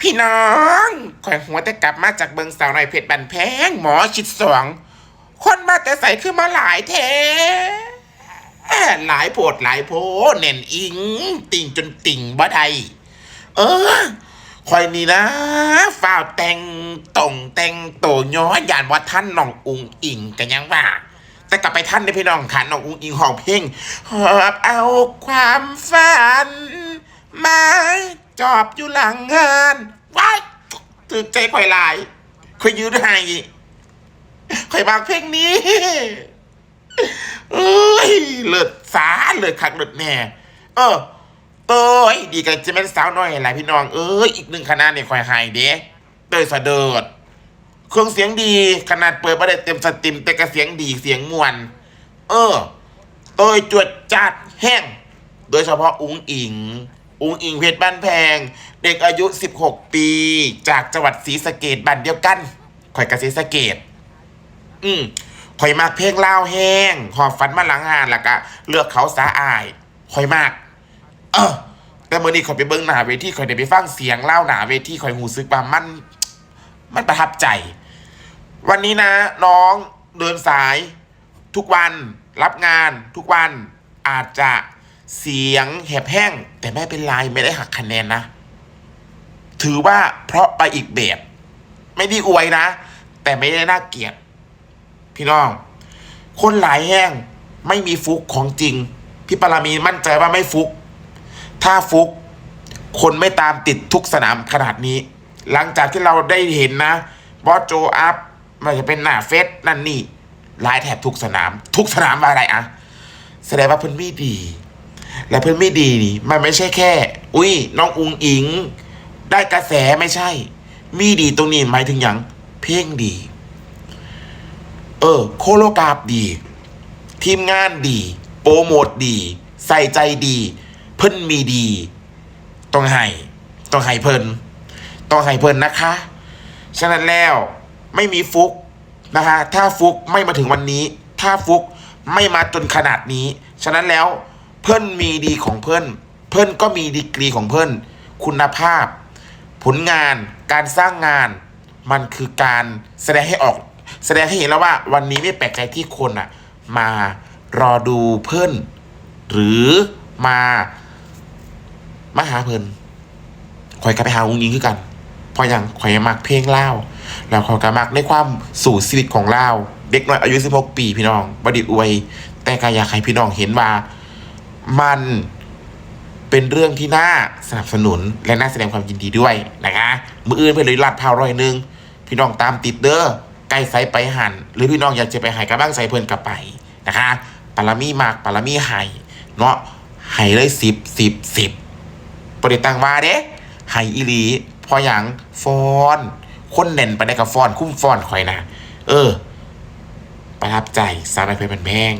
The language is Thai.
พี่น้องข่อยหัวแต่กลับมาจากเบิงสาวหน่อยเพชรบันแพง หมอชิดสอง คนมาแต่ใส่ขึ้นมาหลายแท้หลายโพดหลายโพเน่นอิง ติ่งจนติ่งบ่ได้เออคอยนี่นะฝ้าแต่งตรงแต่งโตย้อนยานว่าท่านน้องอุงอิงกันยังว่า แต่กลับไปท่านได้พี่น้องค่ะน้องอุงอิงห้องเพลงหอบเอาความฝันมา จอบอยู่หลังงานว้ายตื่นใจข่อยหลายข่อยยืดให้ข่อยบางเพลงนี้เอ้ยเลิศสาเลิศคักเลิศแน่เออเอ้ยดีกันจะเป็นสาวน้อยหลายพี่น้องเอ้ยอีกหนึ่งคณะเนี่ยข่อยให้เด้เตยสะเดิดเครื่องเสียงดีขนาดเปิดไม่ได้เต็มสตรีมแต่ก็เสียงดีเสียงมวลเออโดยจวดจัดแห้ง โดยเฉพาะอุ้งอิง อุงอิงเพชรบ้านแพง เด็กอายุ 16 ปี จากจังหวัดศรีสะเกดบ้านเดียวกันข่อยกับศรีสะเกดอืมข่อยมากเพลงเล่าแห้งหอบฝันมาหลังหานแล้วก็เลือกเขาสาอายข่อยมาก เออแต่เมื่อนี้ข่อยไปเบิ้งหนาเวทีข่อยได้ไปฟังเสียงเล่าหนาเวทีข่อยหูซึกว่ามัน มันประทับใจ วันนี้นะ น้องเดินสาย ทุกวันรับงานทุกวันอาจจะ เสียงแหบแห้ง แต่ไม่เป็นไรไม่ได้หักคะแนนนะ ถือว่าเพราะไปอีกแบบ ไม่ได้อวยนะ แต่ไม่ได้น่าเกลียด พี่น้อง คนหลายแห้งไม่มีฟุกของจริง พี่ปรามีมั่นใจว่าไม่ฟุก ถ้าฟุก คนไม่ตามติดทุกสนามขนาดนี้ หลังจากที่เราได้เห็นนะบอสโจอัพมันจะเป็นหน้าเฟสนั่นนี่ลายแถบทุกสนาม ทุกสนามอะไรอะแสดงว่าเพิ่นไม่ดี และเพิ่อนไม่ดีนี่มันไม่ใช่แค่ อุ้ยน้องอุงอิง ได้กระแสไม่ใช่ มีดีตรงนี้หมายถึงอย่างเพลงดี เออ โคโลกราฟดี ทีมงานดี โปรโมทดี ใส่ใจดี เพิ่นมีดี ต้องให้ต้องให้เพิ่นต้องให้เพิ่นนะคะ ฉะนั้นแล้วไม่มีฟุกนะคะถ้าฟุกไม่มาถึงวันนี้ ถ้าฟุกไม่มาจนขนาดนี้ ฉะนั้นแล้ว เพิ่นมีดีของเพิ่นเพิ่นก็มีดีกรีของเพิ่นคุณภาพ ผลงานการสร้างงาน มันคือการแสดงให้ออก แสดงให้เห็นแล้วว่า วันนี้ไม่แปลกใจที่คนอะมารอดูเพิ่นหรือมามาหาเพิ่นข่อยก็ไปหาอุ้งยิงคือกันพราะอย่างข่อยมักเพลงเล่าแล้วขอยก็มักในความสู่ชีวิของเล่าเด็กน้อยอายุ16ปีพี่น้องบดิอวย แต่ก็อยาให้พี่น้องเห็นว่า มันเป็นเรื่องที่น่าสนับสนุนและน่าแสดงความยินดีด้วยนะคะมืออื่นเพื่อนเลยลาดพาวร้อยหนึ่งพี่น้องตามติดเด้อใกล้ไซไปหันหรือพี่น้องอยากจะไปหายกระบ้างใส่เพื่อนกลับไปนะคะปารามีมากปารามีไห้เนาะไห้เลยสิบสิบสิบปริตังว่าเด้ไฮอีหลีพออย่างฟอนคนเน่นไปได้กับฟอนคุ้มฟอนคอยนะเออ ประทับใจสาวไอเพลเป็นแพง